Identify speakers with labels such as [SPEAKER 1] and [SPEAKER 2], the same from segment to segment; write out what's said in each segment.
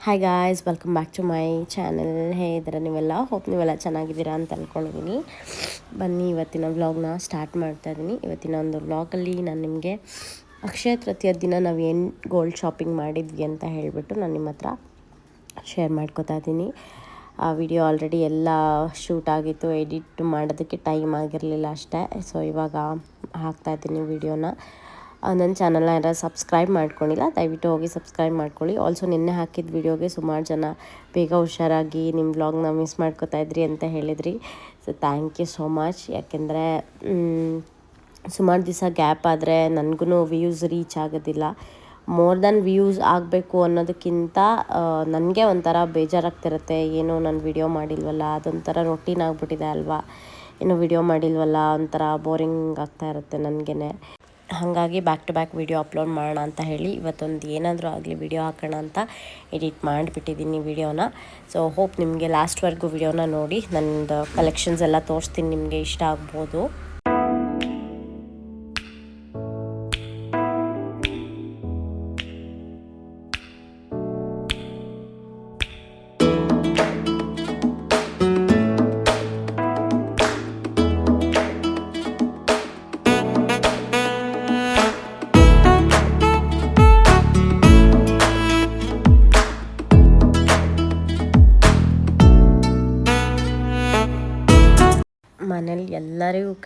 [SPEAKER 1] Hi guys welcome back to my channel hey ಇದರ ನೀವೆಲ್ಲ? Hope ನೀವೆಲ್ಲ ಚೆನ್ನಾಗಿದ್ದೀರಾ ಅಂತ ಅಂದ್ಕೊಂಡಿದ್ದೀನಿ ಬನ್ನಿ, ಇವತ್ತಿನ ವ್ಲಾಗ್ನ ಸ್ಟಾರ್ಟ್ ಮಾಡ್ತಾ ಇದ್ದೀನಿ ಇವತ್ತಿನ ಒಂದು ವ್ಲಾಗಲ್ಲಿ ನಾನು ನಿಮಗೆ ಅಕ್ಷಯ ತೃತೀಯ ದಿನ ನಾವು ಏನು ಗೋಲ್ಡ್ ಶಾಪಿಂಗ್ ಮಾಡಿದ್ವಿ ಅಂತ ಹೇಳಿಬಿಟ್ಟು ನಾನು ನಿಮ್ಮ ಹತ್ರ ಶೇರ್ ಮಾಡ್ಕೋತಾ ಇದ್ದೀನಿ ಆ ವಿಡಿಯೋ ಆಲ್ರೆಡಿ ಎಲ್ಲ ಶೂಟ್ ಆಗಿತ್ತು ಎಡಿಟ್ ಮಾಡೋದಕ್ಕೆ ಟೈಮ್ ಆಗಿರಲಿಲ್ಲ ಅಷ್ಟೇ. ಸೊ ಇವಾಗ ಹಾಕ್ತಾ ಇದ್ದೀನಿ ವಿಡಿಯೋನ ನನ್ನ ಚಾನಲ್ನ ಯಾರು ಸಬ್ಸ್ಕ್ರೈಬ್ ಮಾಡ್ಕೊಂಡಿಲ್ಲ, ದಯವಿಟ್ಟು ಹೋಗಿ ಸಬ್ಸ್ಕ್ರೈಬ್ ಮಾಡ್ಕೊಳ್ಳಿ. ಆಲ್ಸೋ ನಿನ್ನೆ ಹಾಕಿದ ವಿಡಿಯೋಗೆ ಸುಮಾರು ಜನ ಬೇಗ ಹುಷಾರಾಗಿ ನಿಮ್ಮ ವ್ಲಾಗ್ನ ಮಿಸ್ ಮಾಡ್ಕೋತಾ ಇದ್ರಿ ಅಂತ ಹೇಳಿದ್ರಿ. So thank you so much ಯಾಕೆಂದರೆ ಸುಮಾರು ದಿವಸ ಗ್ಯಾಪ್ ಆದರೆ ನನಗೂ ವ್ಯೂಸ್ ರೀಚ್ ಆಗೋದಿಲ್ಲ. ಮೋರ್ ದನ್ ವ್ಯೂಸ್ ಆಗಬೇಕು ಅನ್ನೋದಕ್ಕಿಂತ ನನಗೆ ಒಂಥರ ಬೇಜಾರಾಗ್ತಿರುತ್ತೆ. ಏನು ನಾನು ವಿಡಿಯೋ ಮಾಡಿಲ್ವಲ್ಲ, ಅದೊಂಥರ ರೊಟೀನ್ ಆಗಿಬಿಟ್ಟಿದೆ ಅಲ್ವಾ? ಏನೋ ವಿಡಿಯೋ ಮಾಡಿಲ್ವಲ್ಲ, ಒಂಥರ ಬೋರಿಂಗ್ ಆಗ್ತಾ ಇರುತ್ತೆ ನನಗೇ ಹಾಗಾಗಿ back to back video upload ಮಾಡೋಣ ಅಂತ ಹೇಳಿ ಇವತ್ತೊಂದು ಏನಾದರೂ ಆಗಲಿ ವಿಡಿಯೋ ಹಾಕೋಣ ಅಂತ ಎಡಿಟ್ ಮಾಡಿಬಿಟ್ಟಿದ್ದೀನಿ ವೀಡಿಯೋನ ಸೊ ಹೋಪ್ ನಿಮಗೆ ಲಾಸ್ಟ್ವರೆಗೂ ವಿಡಿಯೋನ ನೋಡಿ. ನನ್ನದು ಕಲೆಕ್ಷನ್ಸ್ ಎಲ್ಲ ತೋರಿಸ್ತೀನಿ, ನಿಮಗೆ ಇಷ್ಟ ಆಗ್ಬೋದು.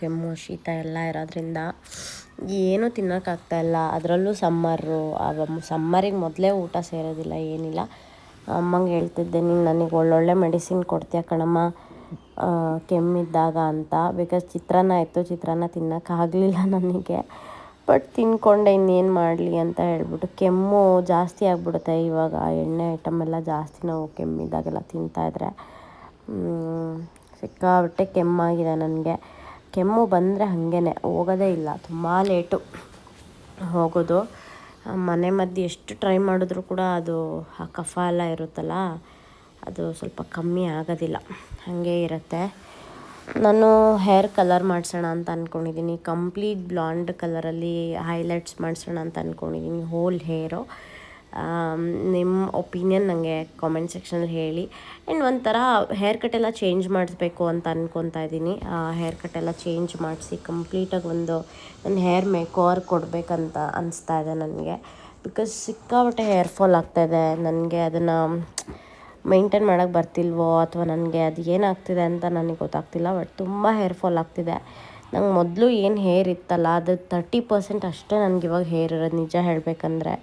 [SPEAKER 1] ಕೆಮ್ಮು, ಶೀತ ಎಲ್ಲ ಇರೋದ್ರಿಂದ ಏನೂ ತಿನ್ನೋಕ್ಕಾಗ್ತಾಯಿಲ್ಲ ಅದರಲ್ಲೂ ಸಮ್ಮರು. ಸಮ್ಮರಿಗೆ ಮೊದಲೇ ಊಟ ಸೇರೋದಿಲ್ಲ, ಏನಿಲ್ಲ. ಅಮ್ಮಂಗೆ ಹೇಳ್ತಿದ್ದೆ, ನೀನು ನನಗೆ ಒಳ್ಳೊಳ್ಳೆ ಮೆಡಿಸಿನ್ ಕೊಡ್ತೀಯ ಕಣಮ್ಮ. ಕೆಮ್ಮಿದ್ದಾಗ ಅಂತ. ಬಿಕಾಸ್ ಚಿತ್ರಾನ್ನ ಇತ್ತು, ಚಿತ್ರಾನ್ನ ತಿನ್ನೋಕ್ಕಾಗಲಿಲ್ಲ ನನಗೆ. ಬಟ್ ತಿನ್ಕೊಂಡೆ, ಇನ್ನೇನು ಮಾಡಲಿ ಅಂತ ಹೇಳ್ಬಿಟ್ಟು. ಕೆಮ್ಮು ಜಾಸ್ತಿ ಆಗಿಬಿಡುತ್ತೆ ಇವಾಗ. ಎಣ್ಣೆ ಐಟಮ್ ಎಲ್ಲ ಜಾಸ್ತಿ ನಾವು ಕೆಮ್ಮಿದ್ದಾಗೆಲ್ಲ ತಿಂತಾಯಿದ್ರೆ ಸಿಕ್ಕಾಬಿಟ್ಟೆ ಕೆಮ್ಮಾಗಿದೆ ನನಗೆ. ಕೆಮ್ಮು ಬಂದರೆ ಹಾಗೇ ಹೋಗೋದೇ ಇಲ್ಲ, ತುಂಬ ಲೇಟು ಹೋಗೋದು. ಮನೆ ಮದ್ದು ಎಷ್ಟು ಟ್ರೈ ಮಾಡಿದ್ರು ಕೂಡ ಅದು, ಆ ಕಫ ಎಲ್ಲ ಇರುತ್ತಲ್ಲ, ಅದು ಸ್ವಲ್ಪ ಕಮ್ಮಿ ಆಗೋದಿಲ್ಲ, ಹಾಗೆ ಇರುತ್ತೆ. ನಾನು ಹೇರ್ ಕಲರ್ ಮಾಡಿಸೋಣ ಅಂತ ಅಂದ್ಕೊಂಡಿದ್ದೀನಿ ಕಂಪ್ಲೀಟ್ ಬ್ಲಾಂಡ್ ಕಲರಲ್ಲಿ ಹೈಲೈಟ್ಸ್ ಮಾಡಿಸೋಣ ಅಂತ ಅಂದ್ಕೊಂಡಿದ್ದೀನಿ ಹೋಲ್ ಹೇರು ನಿಮ್ಮ ಒಪಿನಿಯನ್ ನನಗೆ ಕಾಮೆಂಟ್ ಸೆಕ್ಷನಲ್ಲಿ ಹೇಳಿ. ಆ್ಯಂಡ್ ಒಂಥರ ಹೇರ್ ಕಟ್ ಎಲ್ಲ ಚೇಂಜ್ ಮಾಡಿಸ್ಬೇಕು ಅಂತ ಅಂದ್ಕೊತಾ ಇದ್ದೀನಿ. ಹೇರ್ ಕಟ್ ಎಲ್ಲ ಚೇಂಜ್ ಮಾಡಿಸಿ ಕಂಪ್ಲೀಟಾಗಿ ಒಂದು ನನ್ನ ಹೇರ್ ಮೇಕೋವರ್ ಕೊಡಬೇಕಂತ ಅನಿಸ್ತಾ ಇದೆ ನನಗೆ. ಬಿಕಾಸ್ ಸಿಕ್ಕಾಪಟ್ಟೆ ಹೇರ್ ಫಾಲ್ ಆಗ್ತಾಯಿದೆ ನನಗೆ ಅದನ್ನು ಮೈಂಟೈನ್ ಮಾಡೋಕ್ಕೆ ಬರ್ತಿಲ್ವೋ ಅಥವಾ ನನಗೆ ಅದು ಏನಾಗ್ತಿದೆ ಅಂತ ನನಗೆ ಗೊತ್ತಾಗ್ತಿಲ್ಲ ಬಟ್ ತುಂಬ ಹೇರ್ ಫಾಲ್ ಆಗ್ತಿದೆ. ನಂಗೆ ಮೊದಲು ಏನು ಹೇರ್ ಇತ್ತಲ್ಲ, ಅದು ತರ್ಟಿ ಪರ್ಸೆಂಟ್ ಅಷ್ಟೇ ನನಗೆ ಇವಾಗ ಹೇರ್ ಇರೋದು. ನಿಜ ಹೇಳಬೇಕಂದ್ರೆ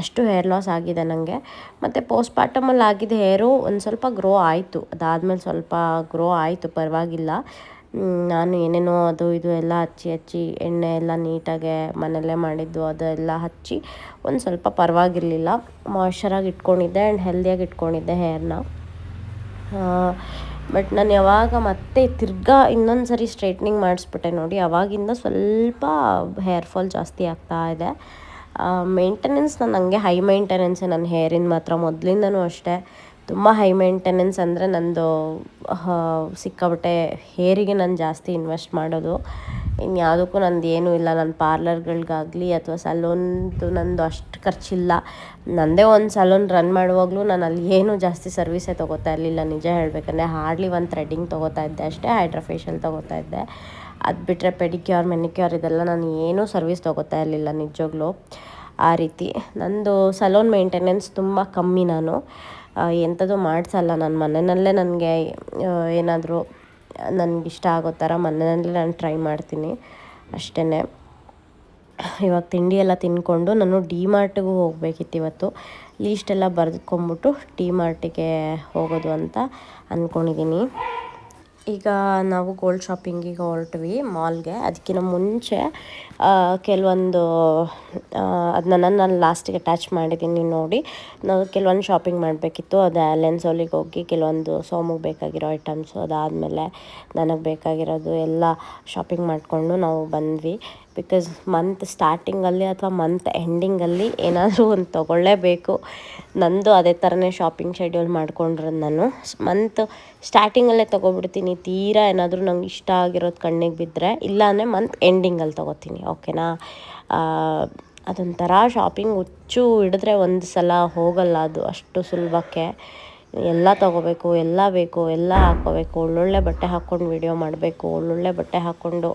[SPEAKER 1] ಅಷ್ಟು ಹೇರ್ ಲಾಸ್ ಆಗಿದೆ ನನಗೆ ಮತ್ತು ಪೋಸ್ಟ್ಪಾರ್ಟಮಲ್ಲಿ ಆಗಿದ್ದ ಹೇರು ಒಂದು ಸ್ವಲ್ಪ ಗ್ರೋ ಆಯಿತು. ಅದಾದಮೇಲೆ ಸ್ವಲ್ಪ ಗ್ರೋ ಆಯಿತು, ಪರವಾಗಿಲ್ಲ. ನಾನು ಏನೇನೋ ಅದು ಇದು ಎಲ್ಲ ಹಚ್ಚಿ ಹಚ್ಚಿ ಎಣ್ಣೆ ಎಲ್ಲ ನೀಟಾಗೆ ಮನೆಯಲ್ಲೇ ಮಾಡಿದ್ದು ಅದೆಲ್ಲ ಹಚ್ಚಿ ಒಂದು ಸ್ವಲ್ಪ ಪರವಾಗಿರಲಿಲ್ಲ. ಮಾಯ್ಶ್ಚರಾಗಿ ಇಟ್ಕೊಂಡಿದ್ದೆ ಆ್ಯಂಡ್ ಹೆಲ್ದಿಯಾಗಿ ಇಟ್ಕೊಂಡಿದ್ದೆ ಹೇರ್ನ ಬಟ್ ನಾನು ಯಾವಾಗ ಮತ್ತೆ ತಿರ್ಗಾ ಇನ್ನೊಂದು ಸರಿ ಸ್ಟ್ರೈಟ್ನಿಂಗ್ ಮಾಡಿಸ್ಬಿಟ್ಟೆ ನೋಡಿ, ಅವಾಗಿಂದ ಸ್ವಲ್ಪ ಹೇರ್ ಫಾಲ್ ಜಾಸ್ತಿ ಆಗ್ತಾ ಇದೆ. ಮೇಂಟೆನೆನ್ಸ್ ನಾನು ಹಂಗೆ ಹೈ ಮೇಂಟೆನೆನ್ಸ್ ನನ್ನ ಹೇರಿನ ಮಾತ್ರ ಮೊದಲಿಂದನೂ ಅಷ್ಟೇ. ತುಂಬ ಹೈ ಮೇಂಟೆನೆನ್ಸ್ ಅಂದರೆ ನಂದು ಸಿಕ್ಕಾಬಟ್ಟೆ ಹೇರಿಗೆ ನಾನು ಜಾಸ್ತಿ ಇನ್ವೆಸ್ಟ್ ಮಾಡೋದು. ಇನ್ನು ಯಾವುದಕ್ಕೂ ನಂದು ಏನೂ ಇಲ್ಲ ನನ್ನ ಪಾರ್ಲರ್ಗಳಿಗಾಗಲಿ ಅಥವಾ ಸಲೂನ್ದು ನಂದು ಅಷ್ಟು ಖರ್ಚಿಲ್ಲ. ನನ್ನದೇ ಒಂದು ಸಲೂನ್ ರನ್ ಮಾಡುವಾಗಲೂ ನಾನು ಅಲ್ಲಿ ಏನೂ ಜಾಸ್ತಿ ಸರ್ವಿಸೇ ತೊಗೋತಾ ಇರಲಿಲ್ಲ, ನಿಜ ಹೇಳಬೇಕಂದ್ರೆ. ಹಾರ್ಡ್ಲಿ ಒಂದು ಥ್ರೆಡ್ಡಿಂಗ್ ತೊಗೋತಾ ಇದ್ದೆ ಅಷ್ಟೇ ಹೈಡ್ರಾ ಫೇಶಿಯಲ್ ತೊಗೋತಾ ಇದ್ದೆ. ಅದು ಬಿಟ್ಟರೆ ಪೆಡಿಕ್ಯೂರ್, ಮೆನಿಕ್ಯೂರ್ ಇದೆಲ್ಲ ನಾನು ಏನೂ ಸರ್ವಿಸ್ ತೊಗೋತಾ ಇರಲಿಲ್ಲ ನಿಜವಾಗ್ಲೂ. ಆ ರೀತಿ ನಂದು ಸಲೂನ್ ಮೇಂಟೆನೆನ್ಸ್ ತುಂಬ ಕಮ್ಮಿ ನಾನು. ಎಂಥದ್ದು ಮಾಡಿಸಲ್ಲ ನನ್ನ ಮನೆಯಲ್ಲೇ ನನಗೆ ಏನಾದರೂ ಇಷ್ಟ ಆಗೋ ಥರ ಮನೆಯಲ್ಲೇ ನಾನು ಟ್ರೈ ಮಾಡ್ತೀನಿ ಅಷ್ಟೇ ಇವಾಗ ತಿಂಡಿ ಎಲ್ಲ ತಿಂದ್ಕೊಂಡು ನಾನು ಡಿ ಮಾರ್ಟಿಗೂ ಹೋಗಬೇಕಿತ್ತು ಇವತ್ತು. ಲೀಸ್ಟೆಲ್ಲ ಬರೆದುಕೊಂಬಿಟ್ಟು ಡಿ ಮಾರ್ಟಿಗೆ ಹೋಗೋದು ಅಂತ ಅಂದ್ಕೊಂಡಿದ್ದೀನಿ ಈಗ ನಾವು ಗೋಲ್ಡ್ ಶಾಪಿಂಗಿಗೆ ಹೊರಟ್ವಿ ಮಾಲ್ಗೆ ಅದಕ್ಕಿಂತ ಮುಂಚೆ ಕೆಲವೊಂದು ಅದನ್ನ ನಾನು ಲಾಸ್ಟಿಗೆ ಅಟ್ಯಾಚ್ ಮಾಡಿದ್ದೀನಿ ನೋಡಿ. ನಾವು ಕೆಲವೊಂದು ಶಾಪಿಂಗ್ ಮಾಡಬೇಕಿತ್ತು. ಅದು ಲೆನ್ಸೋಲಿಗೆ ಹೋಗಿ ಕೆಲವೊಂದು ಸೋಮಿಗೆ ಬೇಕಾಗಿರೋ ಐಟಮ್ಸು ಅದಾದಮೇಲೆ ನನಗೆ ಬೇಕಾಗಿರೋದು ಎಲ್ಲ ಶಾಪಿಂಗ್ ಮಾಡಿಕೊಂಡು ನಾವು ಬಂದ್ವಿ. ಬಿಕಾಸ್ ಮಂತ್ ಸ್ಟಾರ್ಟಿಂಗಲ್ಲಿ ಅಥವಾ ಮಂತ್ ಎಂಡಿಂಗಲ್ಲಿ ಏನಾದರೂ ಒಂದು ತೊಗೊಳ್ಳೇಬೇಕು. ನಂದು ಅದೇ ಥರನೇ ಶಾಪಿಂಗ್ ಶೆಡ್ಯೂಲ್ ಮಾಡ್ಕೊಂಡಿರೋದು ನಾನು. ಮಂತ್ ಸ್ಟಾರ್ಟಿಂಗಲ್ಲೇ ತೊಗೊಬಿಡ್ತೀನಿ. ತೀರಾ ಏನಾದರೂ ನಂಗೆ ಇಷ್ಟ ಆಗಿರೋದು ಕಣ್ಣಿಗೆ ಬಿದ್ದರೆ ಇಲ್ಲಾಂದರೆ ಮಂತ್ ಎಂಡಿಂಗಲ್ಲಿ ತೊಗೋತೀನಿ. ಓಕೆನಾ? ಅದೊಂಥರ ಶಾಪಿಂಗ್ ಹುಚ್ಚು ಹಿಡಿದ್ರೆ ಒಂದು ಸಲ ಹೋಗಲ್ಲ ಅದು ಅಷ್ಟು ಸುಲಭಕ್ಕೆ. ಎಲ್ಲ ತಗೋಬೇಕು, ಎಲ್ಲ ಬೇಕು, ಎಲ್ಲ ಹಾಕ್ಕೋಬೇಕು ಒಳ್ಳೊಳ್ಳೆ ಬಟ್ಟೆ ಹಾಕ್ಕೊಂಡು ವಿಡಿಯೋ ಮಾಡಬೇಕು, ಒಳ್ಳೊಳ್ಳೆ ಬಟ್ಟೆ ಹಾಕ್ಕೊಂಡು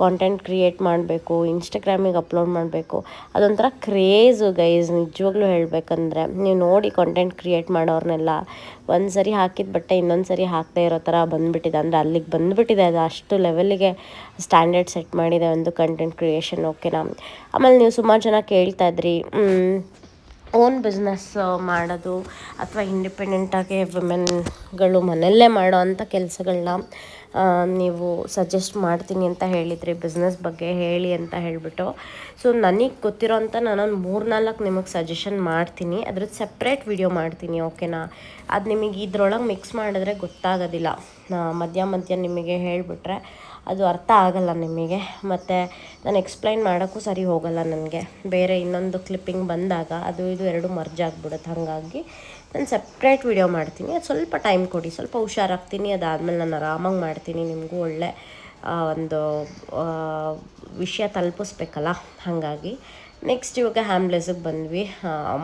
[SPEAKER 1] ಕಾಂಟೆಂಟ್ ಕ್ರಿಯೇಟ್ ಮಾಡಬೇಕು ಇನ್ಸ್ಟಾಗ್ರಾಮಿಗೆ ಅಪ್ಲೋಡ್ ಮಾಡಬೇಕು. ಅದೊಂಥರ ಕ್ರೇಜು ಗೈಸ್ ನಿಜವಾಗ್ಲೂ ಹೇಳಬೇಕಂದ್ರೆ, ನೀವು ನೋಡಿ ಕಾಂಟೆಂಟ್ ಕ್ರಿಯೇಟ್ ಮಾಡೋರ್ನೆಲ್ಲ ಒಂದು ಸರಿ ಹಾಕಿದ ಬಟ್ಟೆ ಇನ್ನೊಂದು ಸರಿ ಹಾಕದೇ ಇರೋ ಥರ ಬಂದುಬಿಟ್ಟಿದೆ. ಅಂದರೆ ಅಲ್ಲಿಗೆ ಬಂದುಬಿಟ್ಟಿದೆ ಅದು, ಅಷ್ಟು ಲೆವೆಲ್ಲಿಗೆ ಸ್ಟ್ಯಾಂಡರ್ಡ್ ಸೆಟ್ ಮಾಡಿದೆ ಒಂದು ಕಂಟೆಂಟ್ ಕ್ರಿಯೇಷನ್ ಓಕೆನಾ ಆಮೇಲೆ ನೀವು ಸುಮಾರು ಜನ ಕೇಳ್ತಾ ಇದ್ರಿ ಓನ್ ಬಿಸ್ನೆಸ್ ಮಾಡೋದು, ಅಥವಾ ಇಂಡಿಪೆಂಡೆಂಟಾಗಿ ವುಮೆನ್ಗಳು ಮನೆಯಲ್ಲೇ ಮಾಡೋ ಅಂಥ ಕೆಲಸಗಳನ್ನ ನೀವು ಸಜೆಸ್ಟ್ ಮಾಡ್ತೀನಿ ಅಂತ ಹೇಳಿದ್ರಿ ಬಿಸ್ನೆಸ್ ಬಗ್ಗೆ ಹೇಳಿ ಅಂತ ಹೇಳಿಬಿಟ್ಟು. ಸೊ ನನಗೆ ಗೊತ್ತಿರೋಂಥ ನಾನೊಂದು ಮೂರು ನಾಲ್ಕು ನಿಮಗೆ ಸಜೆಷನ್ ಮಾಡ್ತೀನಿ. ಅದ್ರದ್ದು ಸಪ್ರೇಟ್ ವಿಡಿಯೋ ಮಾಡ್ತೀನಿ ಓಕೆನಾ ಅದು ನಿಮಗೆ ಇದ್ರೊಳಗೆ ಮಿಕ್ಸ್ ಮಾಡಿದ್ರೆ ಗೊತ್ತಾಗೋದಿಲ್ಲ. ಮಧ್ಯ ಮಧ್ಯ ನಿಮಗೆ ಹೇಳಿಬಿಟ್ರೆ ಅದು ಅರ್ಥ ಆಗಲ್ಲ ನಿಮಗೆ. ಮತ್ತು ನಾನು ಎಕ್ಸ್ಪ್ಲೈನ್ ಮಾಡೋಕ್ಕೂ ಸರಿ ಹೋಗಲ್ಲ ನನಗೆ. ಬೇರೆ ಇನ್ನೊಂದು ಕ್ಲಿಪ್ಪಿಂಗ್ ಬಂದಾಗ ಅದು ಇದು ಎರಡು ಮರ್ಜ್ ಆಗಿಬಿಡುತ್ತೆ. ಹಾಗಾಗಿ ನಾನು ಸಪ್ರೇಟ್ ವಿಡಿಯೋ ಮಾಡ್ತೀನಿ. ಅದು ಸ್ವಲ್ಪ ಟೈಮ್ ಕೊಡಿ. ಸ್ವಲ್ಪ ಹುಷಾರಾಗ್ತೀನಿ. ಅದಾದಮೇಲೆ ನಾನು ಆರಾಮಾಗಿ ಮಾಡ್ತೀನಿ. ನಿಮಗೂ ಒಳ್ಳೆ ಒಂದು ವಿಷಯ ತಲುಪಿಸ್ಬೇಕಲ್ಲ. ಹಾಗಾಗಿ ನೆಕ್ಸ್ಟ್ ಇವಾಗ ಹ್ಯಾಮ್ಲೆಸ್ಗೆ ಬಂದ್ವಿ.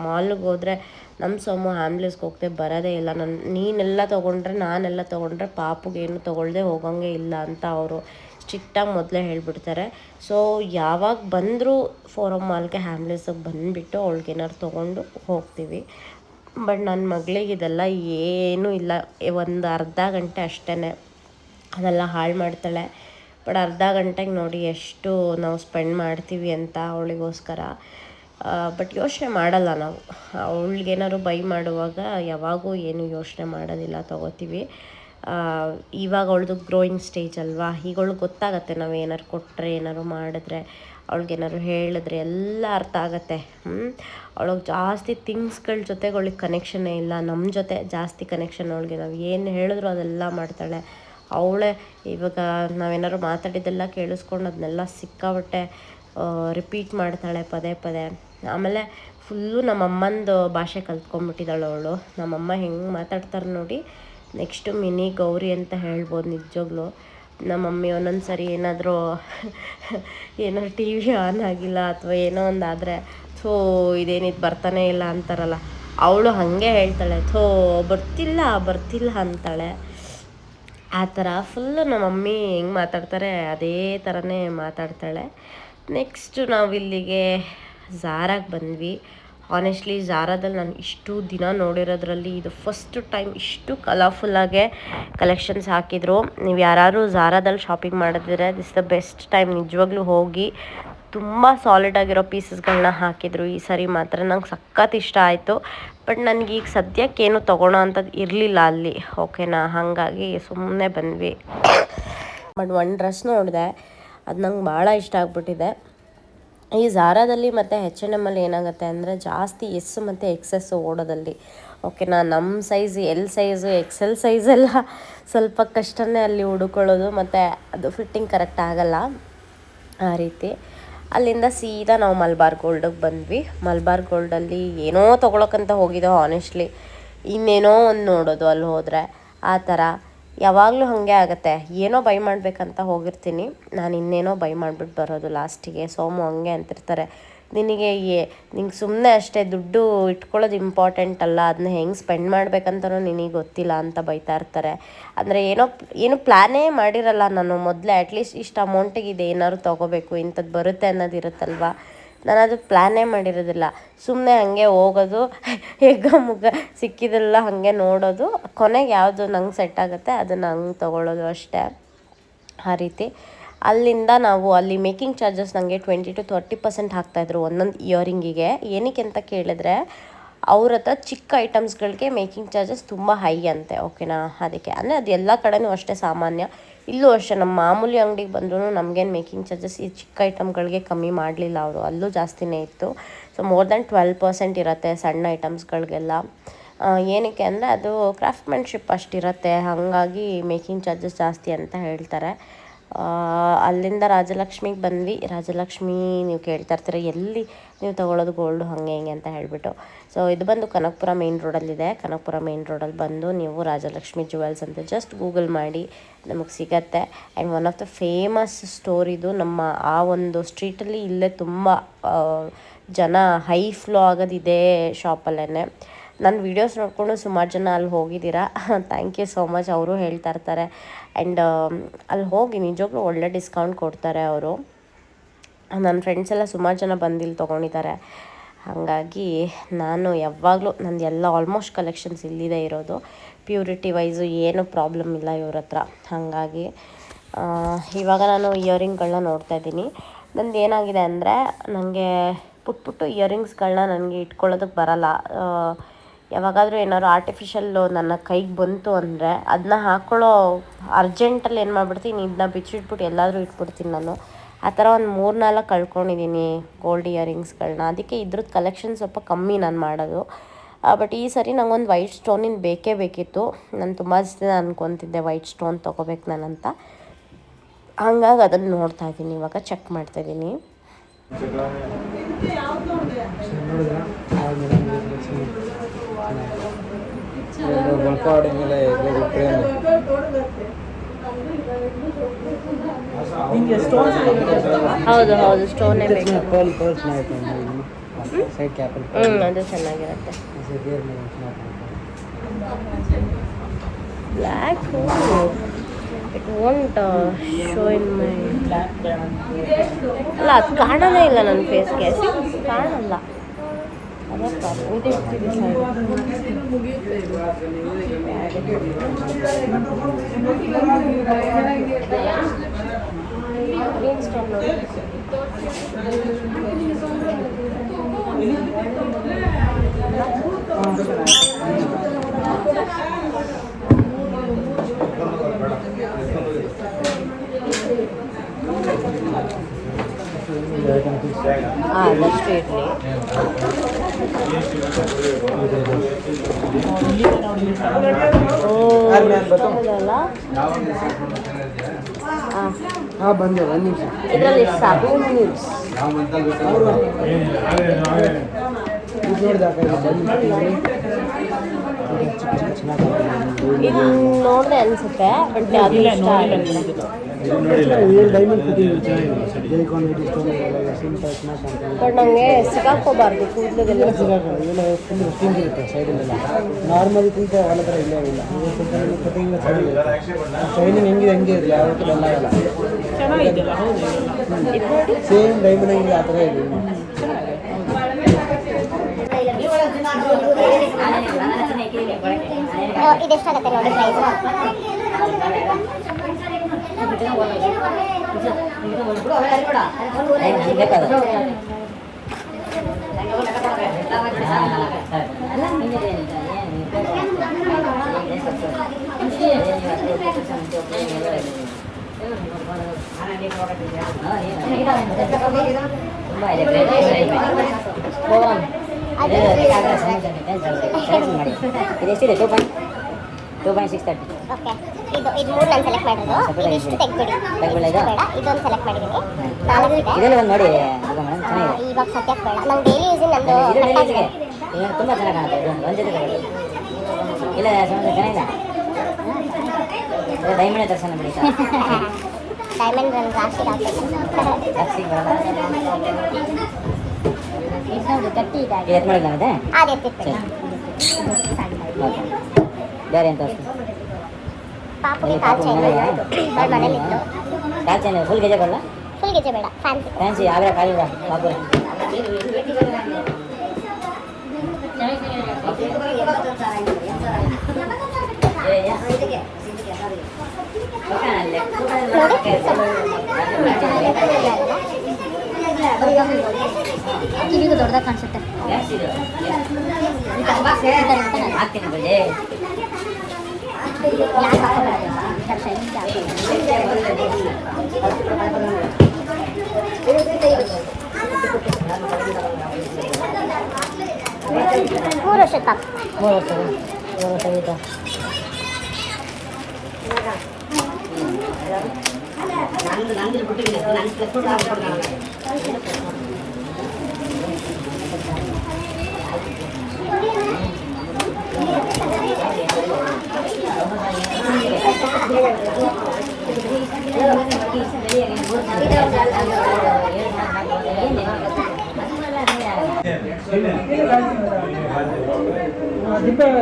[SPEAKER 1] ಮಾಲ್ಗೆ ಹೋದರೆ ನಮ್ಮ ಸೋಮು ಆ್ಯಂಬ್ಲೆನ್ಸ್ಗೆ ಹೋಗ್ದೆ ಬರೋದೇ ಇಲ್ಲ. ನನ್ನ ನೀನೆಲ್ಲ ತೊಗೊಂಡ್ರೆ ನಾನೆಲ್ಲ ತೊಗೊಂಡ್ರೆ ಪಾಪುಗೇನು ತೊಗೊಳ್ದೆ ಹೋಗೋಂಗೆ ಇಲ್ಲ ಅಂತ ಅವರು ಸ್ಟ್ರಿಕ್ಟಾಗಿ ಮೊದಲೇ ಹೇಳಿಬಿಡ್ತಾರೆ. ಸೊ ಯಾವಾಗ ಬಂದರೂ ಫೋರಮ್ ಮಾಲ್ಗೆ ಆ್ಯಂಬ್ಲೆನ್ಸಿಗೆ ಬಂದುಬಿಟ್ಟು ಅವಳಿಗೆ ಏನಾದ್ರು ತೊಗೊಂಡು ಹೋಗ್ತೀವಿ. ಬಟ್ ನನ್ನ ಮಗಳಿಗೆ ಇದೆಲ್ಲ ಏನೂ ಇಲ್ಲ. ಒಂದು ಅರ್ಧ ಗಂಟೆ ಅಷ್ಟೇ ಅದೆಲ್ಲ ಹಾಳು ಮಾಡ್ತಾಳೆ. ಬಟ್ ಅರ್ಧ ಗಂಟೆಗೆ ನೋಡಿ ಎಷ್ಟು ನಾವು ಸ್ಪೆಂಡ್ ಮಾಡ್ತೀವಿ ಅಂತ ಅವಳಿಗೋಸ್ಕರ. ಬಟ್ ಯೋಚನೆ ಮಾಡಲ್ಲ ನಾವು. ಅವಳಿಗೇನಾದ್ರು ಬೈ ಮಾಡುವಾಗ ಯಾವಾಗೂ ಏನು ಯೋಚನೆ ಮಾಡೋದಿಲ್ಲ, ತೊಗೋತೀವಿ. ಇವಾಗ ಅವಳದು ಗ್ರೋಯಿಂಗ್ ಸ್ಟೇಜ್ ಅಲ್ವಾ? ಈಗ ಅವಳಿಗೆ ಗೊತ್ತಾಗತ್ತೆ ನಾವು ಏನಾರು ಕೊಟ್ಟರೆ ಏನಾರು ಮಾಡಿದ್ರೆ, ಅವಳಿಗೇನಾದ್ರು ಹೇಳಿದ್ರೆ ಎಲ್ಲ ಅರ್ಥ ಆಗತ್ತೆ. ಅವಳಿಗೆ ಜಾಸ್ತಿ ಥಿಂಗ್ಸ್ಗಳ ಜೊತೆಗೆ ಅವಳಿಗೆ ಕನೆಕ್ಷನ್ನೇ ಇಲ್ಲ. ನಮ್ಮ ಜೊತೆ ಜಾಸ್ತಿ ಕನೆಕ್ಷನ್ ಅವಳಿಗೆ. ನಾವು ಏನು ಹೇಳಿದ್ರು ಅದೆಲ್ಲ ಮಾಡ್ತಾಳೆ. ಅವಳೇ ಇವಾಗ ನಾವೇನಾದ್ರು ಮಾತಾಡಿದ್ದೆಲ್ಲ ಕೇಳಿಸ್ಕೊಂಡು ಅದನ್ನೆಲ್ಲ ಸಿಕ್ಕಾಬಟ್ಟೆ ರಿಪೀಟ್ ಮಾಡ್ತಾಳೆ ಪದೇ ಪದೇ. ಆಮೇಲೆ ಫುಲ್ಲು ನಮ್ಮಮ್ಮಂದು ಭಾಷೆ ಕಲ್ತ್ಕೊಂಡ್ಬಿಟ್ಟಿದ್ದಾಳೆ ಅವಳು. ನಮ್ಮಮ್ಮ ಹೆಂಗೆ ಮಾತಾಡ್ತಾರೆ ನೋಡಿ, ನೆಕ್ಸ್ಟು ಮಿನಿ ಗೌರಿ ಅಂತ ಹೇಳ್ಬೋದು ನಿಜವಾಗ್ಲೂ ನಮ್ಮ ಮಮ್ಮಿ ಒಂದೊಂದು ಸರಿ ಏನಾದರೂ ಏನಾದ್ರು ಟಿ ವಿ ಆನ್ ಆಗಿಲ್ಲ ಅಥವಾ ಏನೋ ಒಂದು ಆದರೆ ಥೋ ಇದೇನಿದು ಬರ್ತಾನೆ ಇಲ್ಲ ಅಂತಾರಲ್ಲ, ಅವಳು ಹಾಗೆ ಹೇಳ್ತಾಳೆ, ಥೋ, ಬರ್ತಿಲ್ಲ ಬರ್ತಿಲ್ಲ ಅಂತಾಳೆ. ಆ ಥರ ಫುಲ್ಲು ನಮ್ಮ ಮಮ್ಮಿ ಹೆಂಗೆ ಮಾತಾಡ್ತಾರೆ, ಅದೇ ಥರನೇ ಮಾತಾಡ್ತಾಳೆ. ನೆಕ್ಸ್ಟು ನಾವು ಇಲ್ಲಿಗೆ ಝಾರಾಗೆ ಬಂದ್ವಿ. ಆನೆಸ್ಟ್ಲಿ ಝಾರಾದಲ್ಲಿ ನಾನು ಇಷ್ಟು ದಿನ ನೋಡಿರೋದ್ರಲ್ಲಿ ಇದು ಫಸ್ಟ್ ಟೈಮ್ ಇಷ್ಟು ಕಲರ್ಫುಲ್ಲಾಗೆ ಕಲೆಕ್ಷನ್ಸ್ ಹಾಕಿದ್ರು. ನೀವು ಯಾರು ಝಾರಾದಲ್ಲಿ ಶಾಪಿಂಗ್ ಮಾಡಿದ್ರೆ ದಿಸ್ ದ ಬೆಸ್ಟ್ ಟೈಮ್ ನಿಜವಾಗ್ಲೂ ಹೋಗಿ ತುಂಬ ಸಾಲಿಡ್ ಆಗಿರೋ ಪೀಸಸ್ಗಳನ್ನ ಹಾಕಿದ್ರು. ಈ ಸರಿ ಮಾತ್ರ ನಂಗೆ ಸಖತ್ ಇಷ್ಟ ಆಯಿತು. ಬಟ್ ನನಗೆ ಈಗ ಸದ್ಯಕ್ಕೆ ಏನು ತೊಗೊಳೋ ಅಂಥದ್ದು ಇರಲಿಲ್ಲ ಅಲ್ಲಿ. ಓಕೆನಾ ಹಾಗಾಗಿ ಸುಮ್ಮನೆ ಬಂದ್ವಿ. ಬಟ್ ಒಂದು ಡ್ರೆಸ್ ನೋಡಿದೆ, ಅದು ನಂಗೆ ಭಾಳ ಇಷ್ಟ ಆಗ್ಬಿಟ್ಟಿದೆ. ಈ ಝಾರಾದಲ್ಲಿ ಮತ್ತು ಹೆಚ್ ಎನ್ ಎಮ್ಮಲ್ಲಿ ಏನಾಗುತ್ತೆ ಅಂದರೆ ಜಾಸ್ತಿ ಎಸ್ ಮತ್ತು ಎಕ್ಸಸ್ಸು ಓಡೋದಲ್ಲಿ. ಓಕೆನಾ ನಮ್ಮ ಸೈಜ್ ಎಲ್ ಸೈಜು ಎಲ್ ಸೈಜೆಲ್ಲ ಸ್ವಲ್ಪ ಕಷ್ಟನೇ ಅಲ್ಲಿ ಹುಡುಕೊಳ್ಳೋದು, ಮತ್ತು ಅದು ಫಿಟ್ಟಿಂಗ್ ಕರೆಕ್ಟ್ ಆಗಲ್ಲ ಆ ರೀತಿ. ಅಲ್ಲಿಂದ ಸೀದಾ ನಾವು ಮಲ್ಬಾರ್ ಗೋಲ್ಡಿಗೆ ಬಂದ್ವಿ. ಮಲ್ಬಾರ್ ಗೋಲ್ಡಲ್ಲಿ ಏನೋ ತೊಗೊಳಕ್ಕಂತ ಹೋಗಿದ್ದೋ ಆನೆಸ್ಟ್ಲಿ ಇನ್ನೇನೋ ಒಂದು ನೋಡೋದು ಅಲ್ಲಿ ಹೋದರೆ. ಆ ಥರ. ಯಾವಾಗಲೂ ಹಾಗೆ ಆಗುತ್ತೆ. ಏನೋ ಬೈ ಮಾಡಬೇಕಂತ ಹೋಗಿರ್ತೀನಿ. ನಾನು ಇನ್ನೇನೋ ಬೈ ಮಾಡಿಬಿಟ್ಟು ಬರೋದು ಲಾಸ್ಟಿಗೆ. ಸೋಮು ಹಂಗೆ ಅಂತಿರ್ತಾರೆ. ನಿನಗೆ ಏ, ನಿಂಗೆ ಸುಮ್ಮನೆ ಅಷ್ಟೇ ದುಡ್ಡು ಇಟ್ಕೊಳ್ಳೋದು ಇಂಪಾರ್ಟೆಂಟ್ ಅಲ್ಲ. ಅದನ್ನ ಹೆಂಗೆ ಸ್ಪೆಂಡ್ ಮಾಡ್ಬೇಕಂತನೂ ನಿನಗೆ ಗೊತ್ತಿಲ್ಲ ಅಂತ ಬೈತಾ ಇರ್ತಾರೆ. ಅಂದರೆ ಏನೋ, ಏನು ಪ್ಲ್ಯಾನೇ ಮಾಡಿರಲ್ಲ ನಾನು. ಮೊದಲೇ ಅಟ್ಲೀಸ್ಟ್ ಇಷ್ಟು ಅಮೌಂಟಿಗೆ ಇದು ಏನಾದ್ರು ತೊಗೋಬೇಕು. ಇಂಥದ್ದು ಬರುತ್ತೆ ಅನ್ನೋದು ಇರುತ್ತಲ್ವ? ನಾನು ಅದು ಪ್ಲ್ಯಾನೇ ಮಾಡಿರೋದಿಲ್ಲ. ಸುಮ್ಮನೆ ಹಾಗೆ ಹೋಗೋದು ಹೆಗ್ಗ ಮುಗ್ಗ ಸಿಕ್ಕಿದೆಲ್ಲ ಹಾಗೆ ನೋಡೋದು. ಕೊನೆಗೆ ಯಾವುದು ನಂಗೆ ಸೆಟ್ ಆಗುತ್ತೆ ಅದನ್ನು ಹಂಗೆ ತೊಗೊಳ್ಳೋದು ಅಷ್ಟೇ ಆ ರೀತಿ. ಅಲ್ಲಿಂದ ನಾವು ಅಲ್ಲಿ ಮೇಕಿಂಗ್ ಚಾರ್ಜಸ್ ನನಗೆ ಟ್ವೆಂಟಿ ಟು ತರ್ಟಿ ಪರ್ಸೆಂಟ್ ಹಾಕ್ತಾಯಿದ್ರು ಒಂದೊಂದು ಇಯರಿಂಗಿಗೆ ಏನಕ್ಕೆ ಅಂತ ಕೇಳಿದ್ರೆ ಅವ್ರ ಹತ್ರ ಚಿಕ್ಕ ಐಟಮ್ಸ್ಗಳಿಗೆ ಮೇಕಿಂಗ್ ಚಾರ್ಜಸ್ ತುಂಬ ಹೈ ಅಂತೆ ಓಕೆನಾ ಅದಕ್ಕೆ. ಅಂದರೆ ಅದು ಎಲ್ಲ ಕಡೆನೂ ಅಷ್ಟೇ ಸಾಮಾನ್ಯ. ಇಲ್ಲೂ ಅಷ್ಟೇ, ನಮ್ಮ ಮಾಮೂಲಿ ಅಂಗಡಿಗೆ ಬಂದರೂ ನಮಗೇನು ಮೇಕಿಂಗ್ ಚಾರ್ಜಸ್ ಈ ಚಿಕ್ಕ ಐಟಮ್ಗಳಿಗೆ ಕಮ್ಮಿ ಮಾಡಲಿಲ್ಲ ಅವರು. ಅಲ್ಲೂ ಜಾಸ್ತಿನೇ ಇತ್ತು. So more than twelve percent ಇರುತ್ತೆ ಸಣ್ಣ ಐಟಮ್ಸ್ಗಳಿಗೆಲ್ಲ. ಏನಕ್ಕೆ ಅಂದರೆ ಅದು ಕ್ರಾಫ್ಟ್ಮೆನ್ಶಿಪ್ ಅಷ್ಟಿರುತ್ತೆ. ಹಾಗಾಗಿ ಮೇಕಿಂಗ್ ಚಾರ್ಜಸ್ ಜಾಸ್ತಿ ಅಂತ ಹೇಳ್ತಾರೆ. ಅಲ್ಲಿಂದ ರಾಜಲಕ್ಷ್ಮಿಗೆ ಬಂದ್ವಿ. ರಾಜಲಕ್ಷ್ಮಿ ನೀವು ಕೇಳ್ತಾ ಇರ್ತೀರ, ಎಲ್ಲಿ ನೀವು ತೊಗೊಳೋದು ಗೋಲ್ಡು ಹಂಗೆ ಹಿಂಗೆ ಅಂತ ಹೇಳಿಬಿಟ್ಟು. ಸೊ ಇದು ಬಂದು ಕನಕಪುರ ಮೇನ್ ರೋಡಲ್ಲಿದೆ ಕನಕಪುರ ಮೇನ್ ರೋಡಲ್ಲಿ ಬಂದು ನೀವು ರಾಜಲಕ್ಷ್ಮಿ ಜುವೆಲ್ಸ್ ಅಂತ ಜಸ್ಟ್ ಗೂಗಲ್ ಮಾಡಿ ನಮಗೆ ಸಿಗತ್ತೆ. And one of the famous store ಇದು ನಮ್ಮ ಆ ಒಂದು ಸ್ಟ್ರೀಟಲ್ಲಿ ಇಲ್ಲೇ ತುಂಬ ಜನ ಹೈ ಫ್ಲೋ ಆಗೋದಿದೆ ಶಾಪಲ್ಲೇ ನನ್ನ ವೀಡಿಯೋಸ್ ನೋಡಿಕೊಂಡು ಸುಮಾರು ಜನ ಅಲ್ಲಿ ಹೋಗಿದ್ದೀರಾ? ಥ್ಯಾಂಕ್ ಯು ಸೋ ಮಚ್ ಅವರು ಹೇಳ್ತಾ ಇರ್ತಾರೆ. ಆ್ಯಂಡ್ ಅಲ್ಲಿ ಹೋಗಿ ನಿಜವಾಗ್ಲೂ ಒಳ್ಳೆ ಡಿಸ್ಕೌಂಟ್ ಕೊಡ್ತಾರೆ ಅವರು. ನನ್ನ ಫ್ರೆಂಡ್ಸ್ ಎಲ್ಲ ಸುಮಾರು ಜನ ಬಂದು ಇಲ್ಲಿ ತೊಗೊಂಡಿದ್ದಾರೆ. ಹಾಗಾಗಿ ನಾನು ಯಾವಾಗಲೂ, ನಂದು ಎಲ್ಲ ಆಲ್ಮೋಸ್ಟ್ ಕಲೆಕ್ಷನ್ಸ್ ಇಲ್ಲಿದೆ ಇರೋದು. ಪ್ಯೂರಿಟಿ ವೈಸು ಏನೂ ಪ್ರಾಬ್ಲಮ್ ಇಲ್ಲ ಇವ್ರ ಹತ್ರ. ಹಾಗಾಗಿ ಇವಾಗ ನಾನು ಇಯರಿಂಗ್ಗಳನ್ನ ನೋಡ್ತಾ ಇದ್ದೀನಿ. ನಂದು ಏನಾಗಿದೆ ಅಂದರೆ ನನಗೆ ಪುಟ್ ಪುಟ್ಟು ಇಯರಿಂಗ್ಸ್ಗಳನ್ನ ನನಗೆ ಇಟ್ಕೊಳ್ಳೋದಕ್ಕೆ ಬರಲ್ಲ. ಯಾವಾಗಾದರೂ ಏನಾದ್ರು ಆರ್ಟಿಫಿಷಲ್ಲು ನನ್ನ ಕೈಗೆ ಬಂತು ಅಂದರೆ ಅದನ್ನ ಹಾಕ್ಕೊಳ್ಳೋ ಅರ್ಜೆಂಟಲ್ಲಿ ಏನು ಮಾಡ್ಬಿಡ್ತೀನಿ ಇದನ್ನ ಬಿಚ್ಚಿಟ್ಬಿಟ್ಟು ಎಲ್ಲಾದರೂ ಇಟ್ಬಿಡ್ತೀನಿ ನಾನು. ಆ ಥರ ಒಂದು ಮೂರು ನಾಲ್ಕು ಕಳ್ಕೊಂಡಿದ್ದೀನಿ ಗೋಲ್ಡ್ ಇಯರಿಂಗ್ಸ್ಗಳನ್ನ ಅದಕ್ಕೆ ಇದ್ರದ್ದು ಕಲೆಕ್ಷನ್ ಸ್ವಲ್ಪ ಕಮ್ಮಿ ನಾನು ಮಾಡೋದು. ಬಟ್ ಈ ಸರಿ ನಂಗೊಂದು ವೈಟ್ ಸ್ಟೋನಿನ ಬೇಕೇ ಬೇಕಿತ್ತು. ನಾನು ತುಂಬ ದಿನ ಅನ್ಕೊತಿದ್ದೆ ವೈಟ್ ಸ್ಟೋನ್ ತೊಗೋಬೇಕು ನಾನಂತ. ಹಂಗಾಗಿ ಅದನ್ನು ನೋಡ್ತಾ ಇದ್ದೀನಿ, ಇವಾಗ ಚೆಕ್ ಮಾಡ್ತಾ ಇದ್ದೀನಿ.
[SPEAKER 2] ಬಂಪಾಡಿ ಮೇಲೆ ಟ್ರೈನ್
[SPEAKER 1] ಹೌದು ಹೌದು ಸ್ಟೋನೇ
[SPEAKER 2] ಪರ್ಲ್ ಸೈಡ್ ಕ್ಯಾಪಲ್
[SPEAKER 1] ಹ್ಞೂ ಅದು ಚೆನ್ನಾಗಿರುತ್ತೆ. Black it won't show in my ಅಲ್ಲ ಅದು ಕಾಣೋದೇ ಇಲ್ಲ ನನ್ನ ಫೇಸ್ಗೆ ಕಾಣಲ್ಲ. ಅದೇ ಪ್ರಾಬ್ಲಮ್ ಇದು ಹಾಂ
[SPEAKER 2] ಬಂದೆ ಒಂದು ನಿಮಿಷ.
[SPEAKER 1] ಇದರಲ್ಲಿ ಸಾಕು ನ್ಯೂಸ್
[SPEAKER 2] ಇದು
[SPEAKER 1] ನೋಡಿದೆ ಅನ್ಸುತ್ತೆ ಬಟ್ ಅದು ಇಷ್ಟ ಆಗಿಲ್ಲ. ಬಟ್ ನಮಗೆ ಸಿಗಾಕೋಬಾರ್ದು ಕೂದಲಿಗೆಲ್ಲ.
[SPEAKER 2] ಎಲ್ಲ ನಾರ್ಮಲ್ ಕ್ಕಿಂತ ಒಳ ಥರ ಇಲ್ಲೇ ಇಲ್ಲ. ಶೈನಿಂಗ್ ಹೆಂಗಿದೆ ಹೆಂಗೆ ಇರಲಿ ಯಾವತ್ತೂ ಎಲ್ಲ ಆಗಲ್ಲ
[SPEAKER 1] ಇದು ನೋಡಿ
[SPEAKER 2] ಸೇಮ್ ಡೈಮಂಡ್ ಆ ಥರ ಇದೆ.
[SPEAKER 3] ಇದೆಷ್ಟಾಗತ್ತೆ ನೋಡಿ price
[SPEAKER 4] ಇದೆಷ್ಟಿದೆ two point two point six thirty
[SPEAKER 3] okay ಇದು ಇದು ಮೂರು ನಾನು ಸೆಲೆಕ್ಟ್ ಮಾಡಿರೋದು.
[SPEAKER 4] ಇದು?
[SPEAKER 3] ಬೇಡ. ಇದೊಂದು ಸೆಲೆಕ್ಟ್ ಮಾಡಿದ್ದೀನಿ. ನಾಲ್ಕು ಇದೆ.
[SPEAKER 4] ಇದರಲ್ಲಿ ಒಂದು ನೋಡಿ ಇದು ಮೇಡಮ್. ಚೆನ್ನಾಗಿದೆ.
[SPEAKER 3] ಇವಾಗ ಸದ್ಯಕ್ಕೆ ಬೇಡ. ನಂಗೆ ಡೈಲಿ ಯೂಸಿಂಗ್ ನಂದು
[SPEAKER 4] ಇದು
[SPEAKER 3] ಕಟ್ಟಾಗಿದೆ.
[SPEAKER 4] ಡೆಲಿವರಿಗೆ ಇದು ತುಂಬ ಚೆನ್ನಾಗಿ ಕಾಣುತ್ತೆ. ಇದು ಒಂದು ಜೊತೆ ತಗೊಳ್ಳಿ. ಇಲ್ಲ ಸಮಸ್ಯೆ ಚೆನ್ನಾಗಿಲ್ಲ ಇದು ಡೈಮಂಡ್ ತರ್ಸೋಣ ಬಿಡಿ ಸರ್.
[SPEAKER 3] ಡೈಮಂಡ್ ಹಾಕ್ಬೇಕು.
[SPEAKER 4] ಬರಲ್ಲ.
[SPEAKER 3] ಇದು ನೋಡಿ ಗಟ್ಟಿ ಇದೆ ಅದು ಎತ್ತಿತ್ತು.
[SPEAKER 4] ಓಕೆ ಬೇರೆ ಏನು ತೋರಿಸ್ತೀನಿ
[SPEAKER 3] ಪಾಪುಗೆ ಕಾಲ್ ಚೈನ್ ಅವಳ ಮನೇಲಿತ್ತು
[SPEAKER 4] ಕಾಲ್ ಚೈನ್ ಫುಲ್ ಗೆಜೆ ಕೊಡಲ್ಲ
[SPEAKER 3] ಫುಲ್ ಗೆಜೆ ಬೇಡ ಫ್ಯಾನ್ಸಿ
[SPEAKER 4] ಫ್ಯಾನ್ಸಿ ಯಾವ್ಯಾವ ಕಾಲಿಲ್ಲ ಪಾಪು
[SPEAKER 3] ಕಿವಿಗೂ ದೊಡ್ಡದಾಗಿ ಕಾಣಿಸುತ್ತೆ. Puro setup. Puro
[SPEAKER 4] setup. Puro setup. Nanti nanti
[SPEAKER 2] nanti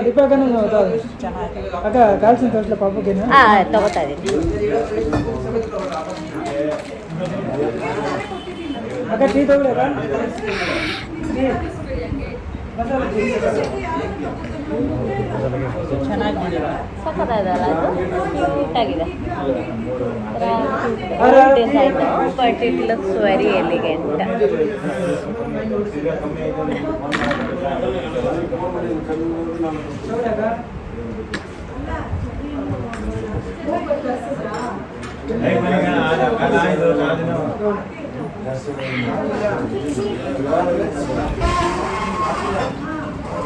[SPEAKER 2] ದಿಪ್ಪಾಕನೂ ಅಕ್ಕ ಕಾಲ್ಸಿನ ತೋರಿಸ್ಲ ಪಾಪಕ್ಕೇನು
[SPEAKER 1] ಹಾಂ ತಗೋತಾ ಇದ್ದೀನಿ
[SPEAKER 2] ಅಕ್ಕ ಟೀ ತಗೊಳ್ಳಿ
[SPEAKER 1] ಸಕ್ಕತ್ತಾಗಲ್ಲ ಅದು ನೀಟಾಗಿದೆ ಡಿಸೈನ್ ಬಟ್ ಇಟ್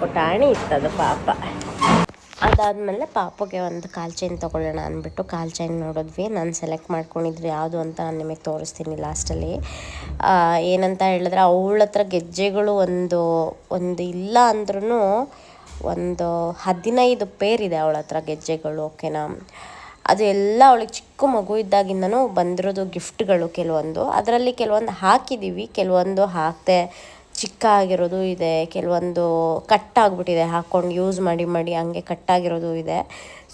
[SPEAKER 1] ಪುಟಾಣಿ ಇತ್ತದ ಪಾಪ. ಅದಾದ್ಮೇಲೆ ಪಾಪಗೆ ಒಂದು ಕಾಲ್ ಚೈನ್ ತೊಗೊಳ್ಳೋಣ ಅಂದ್ಬಿಟ್ಟು ಕಾಲ್ ಚೈನ್ ನೋಡಿದ್ವಿ. ನಾನು ಸೆಲೆಕ್ಟ್ ಮಾಡ್ಕೊಂಡಿದ್ರು, ಯಾವುದು ಅಂತ ನಾನು ನಿಮಗೆ ತೋರಿಸ್ತೀನಿ ಲಾಸ್ಟಲ್ಲಿ ಏನಂತ ಹೇಳಿದ್ರೆ ಅವಳ ಹತ್ರ ಗೆಜ್ಜೆಗಳು ಒಂದು ಒಂದು ಇಲ್ಲ ಅಂದ್ರೂ ಒಂದು ಹದಿನೈದು ಪೇರ್ ಇದೆ ಅವಳ ಹತ್ರ ಗೆಜ್ಜೆಗಳು ಓಕೆನಾ ಅದು ಎಲ್ಲ ಅವಳಿಗೆ ಚಿಕ್ಕ ಮಗು ಇದ್ದಾಗಿಂದನು ಬಂದಿರೋದು ಗಿಫ್ಟ್ಗಳು ಕೆಲವೊಂದು. ಅದರಲ್ಲಿ ಕೆಲವೊಂದು ಹಾಕಿದ್ದೀವಿ ಕೆಲವೊಂದು ಹಾಕದೆ ಚಿಕ್ಕ ಆಗಿರೋದು ಇದೆ, ಕೆಲವೊಂದು ಕಟ್ ಆಗಿಬಿಟ್ಟಿದೆ, ಹಾಕ್ಕೊಂಡು ಯೂಸ್ ಮಾಡಿ ಮಾಡಿ ಹಂಗೆ ಕಟ್ಟಾಗಿರೋದು ಇದೆ.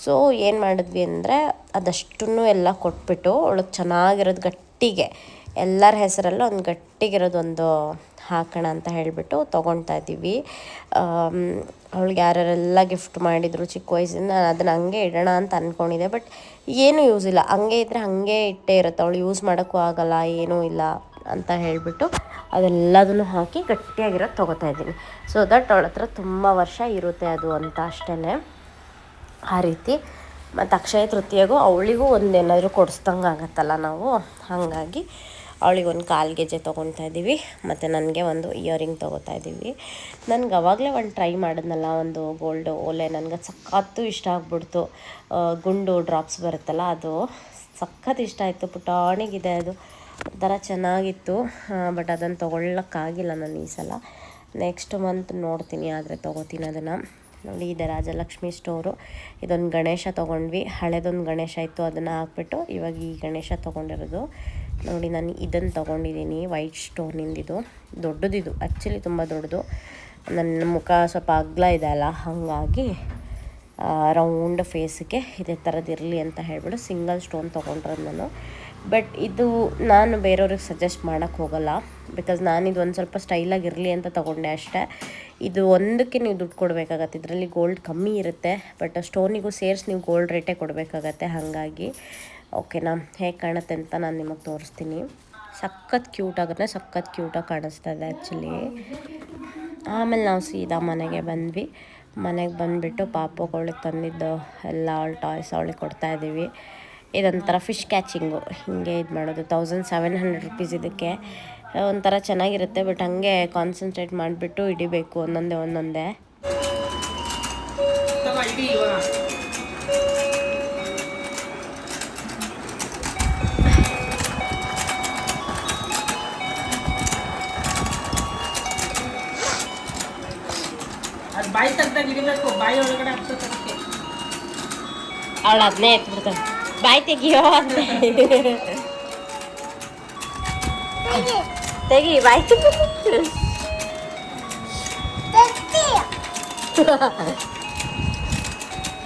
[SPEAKER 1] ಸೊ ಏನು ಮಾಡಿದ್ವಿ ಅಂದರೆ ಅದಷ್ಟನ್ನು ಎಲ್ಲ ಕೊಟ್ಬಿಟ್ಟು ಅವಳಿಗೆ ಚೆನ್ನಾಗಿರೋದು ಗಟ್ಟಿಗೆ ಎಲ್ಲರ ಹೆಸರಲ್ಲೂ ಒಂದು ಗಟ್ಟಿಗಿರೋದೊಂದು ಹಾಕೋಣ ಅಂತ ಹೇಳಿಬಿಟ್ಟು ತೊಗೊಳ್ತಾ ಇದ್ದೀವಿ. ಅವಳಿಗೆ ಯಾರ್ಯಾರೆಲ್ಲ ಗಿಫ್ಟ್ ಮಾಡಿದರು ಚಿಕ್ಕ ವಯಸ್ಸಿಂದ ನಾನು ಅದನ್ನು ಹಂಗೆ ಇಡೋಣ ಅಂತ ಅಂದ್ಕೊಂಡಿದ್ದೆ ಬಟ್ ಏನೂ ಯೂಸ್ ಇಲ್ಲ. ಹಂಗೆ ಇದ್ದರೆ ಹಾಗೆ ಇಟ್ಟೇ ಇರುತ್ತೆ. ಅವಳು ಯೂಸ್ ಮಾಡೋಕ್ಕೂ ಆಗಲ್ಲ, ಏನೂ ಇಲ್ಲ ಅಂತ ಹೇಳಿಬಿಟ್ಟು ಅದೆಲ್ಲದನ್ನು ಹಾಕಿ ಗಟ್ಟಿಯಾಗಿರೋದು ತೊಗೋತಾ ಇದ್ದೀನಿ. ಸೊ ದಟ್ ಅವಳ ಹತ್ರ ತುಂಬ ವರ್ಷ ಇರುತ್ತೆ ಅದು ಅಂತ ಅಷ್ಟೇ ಆ ರೀತಿ. ಮತ್ತು ಅಕ್ಷಯ ತೃತೀಯಗೂ ಅವಳಿಗೂ ಒಂದೇನಾದರೂ ಕೊಡಿಸ್ದಂಗೆ ಆಗತ್ತಲ್ಲ ನಾವು. ಹಾಗಾಗಿ ಅವಳಿಗೆ ಒಂದು ಕಾಲು ಗೆಜ್ಜೆ ತೊಗೊತಾ ಇದ್ದೀವಿ, ಮತ್ತು ನನಗೆ ಒಂದು ಇಯರಿಂಗ್ ತೊಗೋತಾ ಇದ್ದೀವಿ. ನನಗೆ ಅವಾಗಲೇ ಒಂದು ಟ್ರೈ ಮಾಡಿದ್ನಲ್ಲ, ಒಂದು ಗೋಲ್ಡ್ ಓಲೆ ನನಗೆ ಸಖತ್ತು ಇಷ್ಟ ಆಗ್ಬಿಡ್ತು. ಗುಂಡು ಡ್ರಾಪ್ಸ್ ಬರುತ್ತಲ್ಲ, ಅದು ಸಖತ್ ಇಷ್ಟ ಆಯಿತು, ಪುಟಾಣಿಗಿದೆ ಅದು. ಒಂಥರ ಚೆನ್ನಾಗಿತ್ತು ಬಟ್ ಅದನ್ನು ತೊಗೊಳ್ಳೋಕ್ಕಾಗಿಲ್ಲ ನಾನು ಈ ಸಲ. ನೆಕ್ಸ್ಟ್ ಮಂತ್ ನೋಡ್ತೀನಿ, ಆದರೆ ತೊಗೋತೀನಿ ಅದನ್ನು. ನೋಡಿ, ಇದೆ ರಾಜಲಕ್ಷ್ಮಿ ಸ್ಟೋರು ಇದೊಂದು ಗಣೇಶ ತೊಗೊಂಡ್ವಿ. ಹಳೆದೊಂದು ಗಣೇಶ ಇತ್ತು, ಅದನ್ನು ಹಾಕ್ಬಿಟ್ಟು ಇವಾಗ ಈ ಗಣೇಶ ತೊಗೊಂಡಿರೋದು. ನೋಡಿ, ನಾನು ಇದನ್ನು ತೊಗೊಂಡಿದ್ದೀನಿ ವೈಟ್ ಸ್ಟೋನಿಂದಿದು ದೊಡ್ಡದಿದು ಆ್ಯಕ್ಚುಲಿ ತುಂಬ ದೊಡ್ಡದು. ನನ್ನ ಮುಖ ಸ್ವಲ್ಪ ಅಗ್ಲ ಇದೆ ಅಲ್ಲ, ಹಾಗಾಗಿ ರೌಂಡ್ ಫೇಸ್ಗೆ ಇದೇ ಥರದ್ದು ಇರಲಿ ಅಂತ ಹೇಳ್ಬಿಟ್ಟು ಸಿಂಗಲ್ ಸ್ಟೋನ್ ತೊಗೊಂಡ್ರೆ ನಾನು. ಬಟ್ ಇದು ನಾನು ಬೇರೆಯವ್ರಿಗೆ ಸಜೆಸ್ಟ್ ಮಾಡೋಕ್ಕೆ ಹೋಗಲ್ಲ ಬಿಕಾಸ್ ನಾನಿದು ಒಂದು ಸ್ವಲ್ಪ ಸ್ಟೈಲಾಗಿ ಇರಲಿ ಅಂತ ತೊಗೊಂಡೆ ಅಷ್ಟೇ. ಇದು ಒಂದಕ್ಕೆ ನೀವು ದುಡ್ಡು ಕೊಡಬೇಕಾಗತ್ತೆ, ಇದರಲ್ಲಿ ಗೋಲ್ಡ್ ಕಮ್ಮಿ ಇರುತ್ತೆ ಬಟ್ ಸ್ಟೋನಿಗೂ ಸೇರಿಸಿ ನೀವು ಗೋಲ್ಡ್ ರೇಟೇ ಕೊಡಬೇಕಾಗತ್ತೆ, ಹಾಗಾಗಿ. ಓಕೆನಾ? ಹೇಗೆ ಕಾಣುತ್ತೆ ಅಂತ ನಾನು ನಿಮಗೆ ತೋರಿಸ್ತೀನಿ. ಸಖತ್ ಕ್ಯೂಟ್ ಆಗುತ್ತೆ, ಸಖತ್ ಕ್ಯೂಟಾಗಿ ಕಾಣಿಸ್ತಾ ಇದೆ ಆ್ಯಕ್ಚುಲಿ ಆಮೇಲೆ ನಾವು ಸೀದಾ ಮನೆಗೆ ಬಂದ್ವಿ. ಮನೆಗೆ ಬಂದುಬಿಟ್ಟು ಪಾಪಗಳಿಗೆ ತಂದಿದ್ದು ಎಲ್ಲ ಅವಳು ಟಾಯ್ಸ್ ಅವಳಿಗೆ ಕೊಡ್ತಾ ಇದ್ದೀವಿ ಇದೊಂಥರ ಫಿಶ್ ಕ್ಯಾಚಿಂಗು ಹೀಗೆ ಇದು ಮಾಡೋದು. ತೌಸಂಡ್ ಸೆವೆನ್ ಹಂಡ್ರೆಡ್ ರುಪೀಸ್ ಇದಕ್ಕೆ. ಒಂಥರ ಚೆನ್ನಾಗಿರುತ್ತೆ ಬಟ್ ಹಂಗೆ ಕಾನ್ಸಂಟ್ರೇಟ್ ಮಾಡಿಬಿಟ್ಟು ಹಿಡಿಬೇಕು ಒಂದೊಂದೇ ಒಂದೊಂದೇ.
[SPEAKER 5] ಬಾಯಿ ತೆಗ್ದಾಗ ಹಿಡಿಬೇಕು ಬಾಯಿ ಒಳಗಡೆ ಹಾಕ್ತದೆ
[SPEAKER 1] ಅವಳು ಅದನ್ನೇ ಎತ್ಬಿಡ್ತಾಳೆ. ಬಾಯ್ ತೆಗಿಯೋ ಅಂತ ತೆಗಿ, ಬಾಯ್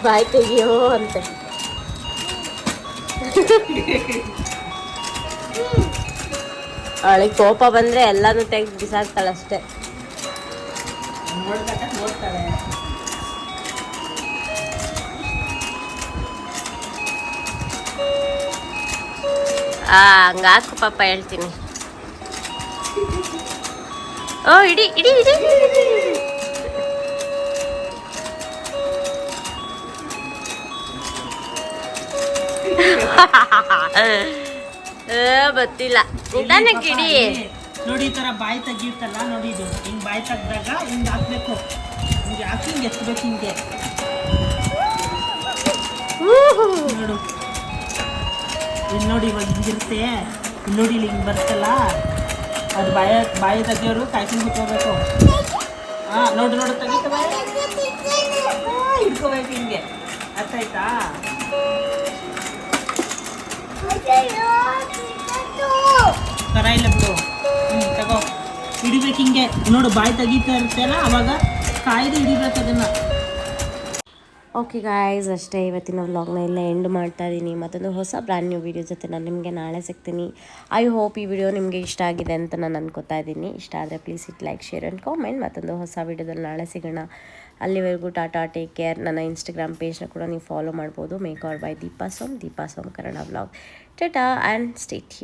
[SPEAKER 1] ಬಾಯಿ ತೆಗಿಯೋ ಅಂತೆ. ಅವಳಿಗೆ ಕೋಪ ಬಂದರೆ ಎಲ್ಲನೂ ತೆಗ್ದು ಬಿಸಾಕ್ತಾಳೆ ಆ ಹಂಗಾಕು ಪಾಪ ಹೇಳ್ತೀನಿ. ಓ ಇಡಿ ಇಡಿ ಇಡಿ. ಬತ್ತಿಲ್ಲ ಗೊತ್ತಿಲ್ಲ. ನಿಧಾನಕ್ಕೆ ಇಡಿ.
[SPEAKER 5] ನೋಡಿ ಈ ಥರ ಬಾಯಿ ತೆಗಿಯುತ್ತಲ್ಲ ನೋಡಿ ಇದು. ಹಿಂಗೆ ಬಾಯಿ ತೆಗ್ದಾಗ ಹಿಂಗ್ ಹಾಕ್ಬೇಕು. ಹಿಂಗೆ ಹಾಕಿ ಹಿಂಗೆ ಎತ್ತಬೇಕು ಹಿಂಗೆ. ನೋಡು. ಇಲ್ಲಿ ನೋಡಿ ಇವಾಗ ಹಿಂಗಿರುತ್ತೆ. ಇಲ್ಲಿ ನೋಡಿ ಇಲ್ಲಿ ಹಿಂಗೆ ಬರುತ್ತಲ್ಲ. ಅದು ಬಾಯ, ಬಾಯಿ ತೆಗಿಯೋರು ಕಾಯ್ಕೊಂಡು ಕೂತ್ಕೋಬೇಕು. ಹಾಂ ನೋಡಿ ನೋಡಿ, ತೆಗಿತ ಹಿಡ್ಕೋಬೇಕು ಹಿಂಗೆ. ಅರ್ಥ ಆಯ್ತಾ? ಕರ ಇಲ್ಲ ಬಿಡು. ಹ್ಞೂ ತಗೋ. ಹಿಡಿಬೇಕು ಹಿಂಗೆ. ನೋಡು, ಬಾಯಿ ತೆಗಿತಾ ಇರುತ್ತಲ್ಲ, ಅವಾಗ ಕಾಯ್ದು ಹಿಡಿಬೇಕು ಅದನ್ನು.
[SPEAKER 1] ಓಕೆ ಗಾಯ್ಸ್ ಅಷ್ಟೇ ಇವತ್ತಿನ ವ್ಲಾಗ್ನ ಎಲ್ಲ ಎಂಡ್ ಮಾಡ್ತಾ ಇದ್ದೀನಿ ಮತ್ತೊಂದು ಹೊಸ ಬ್ರ್ಯಾಂಡ್ ನ್ಯೂ ವೀಡಿಯೋ ಜೊತೆ ನಾನು ನಿಮಗೆ ನಾಳೆ ಸಿಗ್ತೀನಿ. ಐ ಹೋಪ್ ಈ ವಿಡಿಯೋ ನಿಮಗೆ ಇಷ್ಟ ಆಗಿದೆ ಅಂತ ನಾನು ಅನ್ಕೋತಾ ಇದ್ದೀನಿ ಇಷ್ಟ ಆದರೆ please it like share and comment ಮತ್ತೊಂದು ಹೊಸ ವೀಡಿಯೋದಲ್ಲಿ ನಾಳೆ ಸಿಗೋಣ. ಅಲ್ಲಿವರೆಗೂ ಟಾಟಾ ಟೇಕ್ ಕೇರ್ ನನ್ನ ಇನ್ಸ್ಟಾಗ್ರಾಮ್ ಪೇಜ್ನ ಕೂಡ ನೀವು ಫಾಲೋ ಮಾಡ್ಬೋದು. Makeover by Deepa Som Deepa Som Kannada vlog tata and stay you